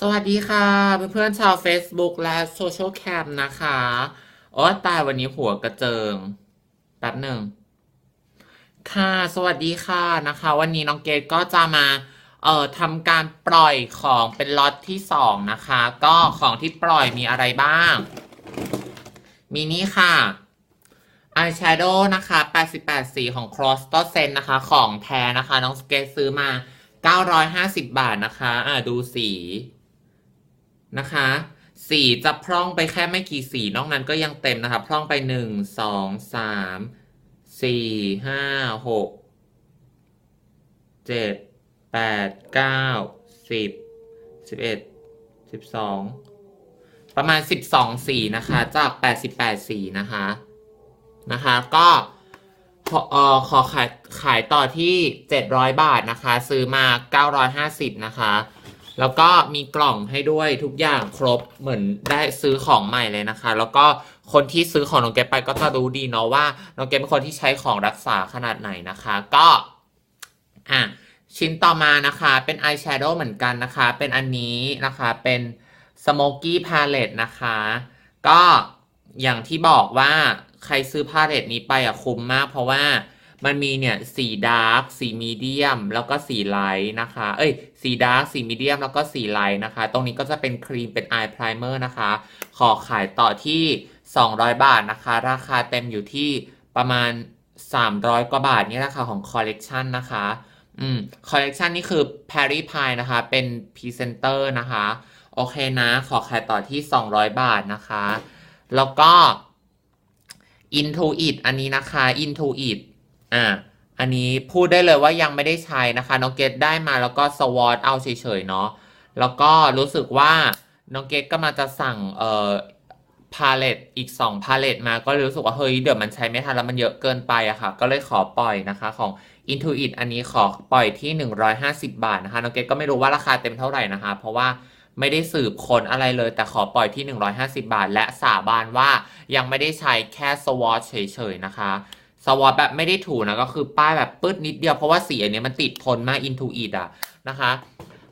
สวัสดีค่ะ เพื่อนๆชาว Facebook และโซเชียลแคมนะคะโอ้ตายวันนี้หัวกระเจิงแป๊บหนึ่ง ค่ะ สวัสดีค่ะนะคะ วันนี้น้องเกดก็จะมาเอ่อทำการปล่อยของเป็นล็อตที่สองนะคะ ก็ของที่ปล่อยมีอะไรบ้าง มีนี่ค่ะอายแชโดว์นะคะ 88 สีของ Cross t o s e n นะคะ ของแท้นะคะ น้องเกตซื้อมา 950 บาทนะคะ อ่าดูสี นะคะสีจะพร่องไปแค่ไม่กี่สีนอกนั้นก็ยังเต็มนะคะ พร่องไปหนึ่งสองสามสี่ห้าหกเจ็ดแปดเก้าสิบสิบเอ็ดสิบสองประมาณสิบสองสีนะคะ จากแปดสิบแปดสีนะคะ นะคะ ก็ขออขอขายขายต่อที่เจ็ดร้อยบาทนะคะ ซื้อมาเก้าร้อยห้าสิบนะคะ แล้วก็มีกล่องให้ด้วยทุกอย่างครบเหมือนได้ซื้อของใหม่เลยนะคะ แล้วก็คนที่ซื้อของน้องเกดไปก็จะรู้ดีเนาะว่าน้องเกดเป็นคนที่ใช้ของรักษาขนาดไหนนะคะ ก็อะชิ้นต่อมานะคะเป็นอายแชโดว์เหมือนกันนะคะ เป็นอันนี้นะคะเป็น Smoky Palette นะคะ ก็อย่างที่บอกว่าใครซื้อพาเลตนี้ไปอะคุ้มมากเพราะว่า มันมีเนี่ยสีดาร์กสีมีเดียมแล้วก็สีไลท์นะคะ เอ้ยสีดาร์กสีมีเดียมแล้วก็สีไลท์นะคะ ตรงนี้ก็จะเป็นครีมเป็นอายไพรเมอร์นะคะ ขอขายต่อที่ 200 บาทนะคะ ราคาเต็มอยู่ที่ประมาณ 300 กว่าบาทนี่ราคาของคอลเลกชันนะคะอืมคอลเลกชันนี่คือ p a r i Pie นะคะ เป็นพรีเซนเตอร์นะคะ โอเคนะ ขอขายต่อที่ 200 บาทนะคะ แล้วก็ Into It อันนี้นะคะ Into It อ่า อันนี้พูดได้เลยว่ายังไม่ได้ใช้นะคะ น้องเกดได้มาแล้วก็สวอตเอาเฉยๆเนาะ แล้วก็รู้สึกว่าน้องเกดก็มาจะสั่งเอ่อพาเลตอีก 2 พาเลตมาก็เลยรู้สึกว่า เฮ้ย เดี๋ยวมันใช้ไม่ทันแล้วมันเยอะเกินไปอะค่ะ ก็เลยขอปล่อยนะคะของ Intuit อันนี้ขอปล่อยที่ 150 บาทนะคะน้องเกดก็ไม่รู้ว่าราคาเต็มเท่าไหร่นะคะ เพราะว่าไม่ได้สืบคนอะไรเลย แต่ขอปล่อยที่ 150 บาท และสาบานว่ายังไม่ได้ใช้แค่สวอตเฉยๆนะคะ สวอตแบบไม่ได้ถูนะก็คือป้ายแบบปื้ดนิดเดียวเพราะว่าสีอันนี้มันติดทนมาก Intuit อะนะคะ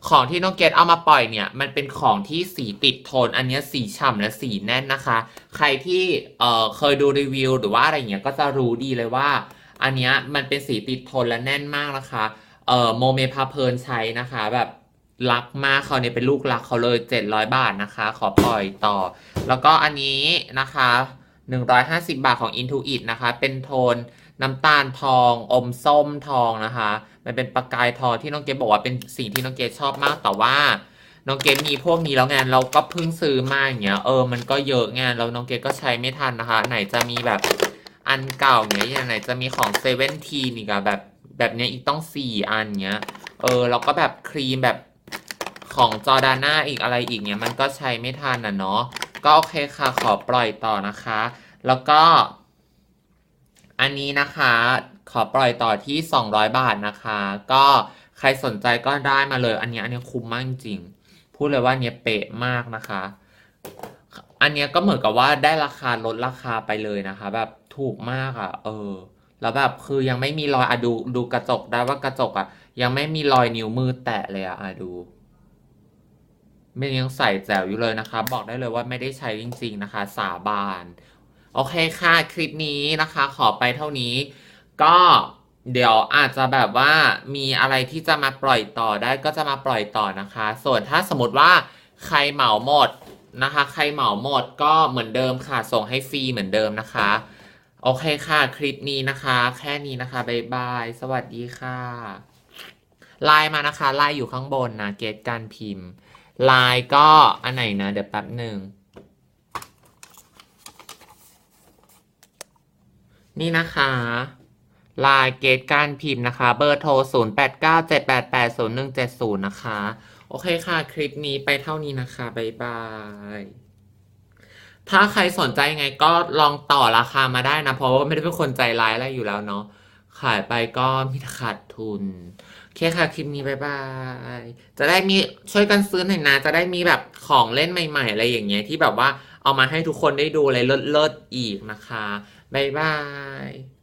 ของที่น้องเกดเอามาปล่อยเนี่ย มันเป็นของที่สีติดทน อันนี้สีฉ่ำและสีแน่นนะคะ ใครที่เอ่อเคยดูรีวิว หรือว่าอะไรเงี้ยก็จะรู้ดีเลยว่า อันนี้มันเป็นสีติดทนและแน่นมากนะคะเอ่อโมเมพาเพลินใช้นะคะ แบบรักมากเขาเนี่ยเป็นลูกรักเขาเลย 700 บาทนะคะ ขอปล่อยต่อ แล้วก็อันนี้นะคะ 150 บาทของ Intuit นะคะ เป็นโทนน้ำตาลทอง อมส้มทองนะคะ มันเป็นประกายทองที่น้องเกดบอกว่าเป็นสิ่งที่น้องเกดชอบมาก แต่ว่าน้องเกดมีพวกนี้แล้วไงเราก็เพิ่งซื้อมาอย่างเงี้ย เออ มันก็เยอะไงแล้วน้องเกดก็ใช้ไม่ทันนะคะ ไหนจะมีแบบอันเก่าเนี้ยอย่างไหนจะมีของเซเว่นทีนี่กับแบบแบบเนี้ยอีกต้องสี่อันเงี้ย เออ แล้วก็แบบครีมแบบของจอร์ดาน่าอีกอะไรอีกเนี้ยมันก็ใช้ไม่ทันอะเนาะ ก็โอเคค่ะขอปล่อยต่อนะคะ แล้วก็ อันนี้นะคะ ขอปล่อยต่อที่ 200 บาทนะคะ ก็ใครสนใจก็ได้มาเลย อันนี้อันนี้คุ้มมากจริงพูดเลยว่าเนี้ยเป๊ะมากนะคะ อันเนี้ยก็เหมือนกับว่าได้ราคาลดราคาไปเลยนะคะ แบบถูกมากอะ่ะ เออ แล้วแบบคือยังไม่มีรอยอะดูดูกระจกได้ว่ากระจกอะ่ะ ยังไม่มีรอยนิ้วมือแตะเลยอะอะดู มันยังใส่แจ๋วอยู่เลยนะคะ บอกได้เลยว่าไม่ได้ใช้จริง ๆนะคะ สาบาน โอเคค่ะ คลิปนี้นะคะ ขอไปเท่านี้ ก็เดี๋ยวอาจจะแบบว่ามีอะไรที่จะมาปล่อยต่อได้ก็จะมาปล่อยต่อนะคะ ส่วนถ้าสมมติว่าใครเหมาหมดนะคะ ใครเหมาหมดก็เหมือนเดิมค่ะ ส่งให้ฟรีเหมือนเดิมนะคะ โอเคค่ะ คลิปนี้นะคะ แค่นี้นะคะบ๊ายบาย สวัสดีค่ะไลน์มานะคะไลน์อยู่ข้างบนนะ เกตการพิมพ์ ไลน์ก็อันไหนนะ เดี๋ยวแป๊บหนึ่ง นี่นะคะไลน์เกตการพิมพ์นะคะ เบอร์โทร 0 8 9 7 8 8 0 1 7 0 นะคะ โอเคค่ะ คลิปนี้ไปเท่านี้นะคะ บ๊ายบาย ถ้าใครสนใจยังไงก็ลองต่อราคามาได้นะ เพราะว่าไม่ได้เป็นคนใจร้ายอะไรอยู่แล้วเนาะ ขายไปก็มีขาดทุน เคค่ะคลิปนี้บายบาย จะได้มีช่วยกันซื้อหน่อยนะ จะได้มีแบบของเล่นใหม่ ๆ อะไรอย่างเงี้ยที่แบบว่าเอามาให้ทุกคนได้ดูอะไรเลิศๆอีกนะคะบายบาย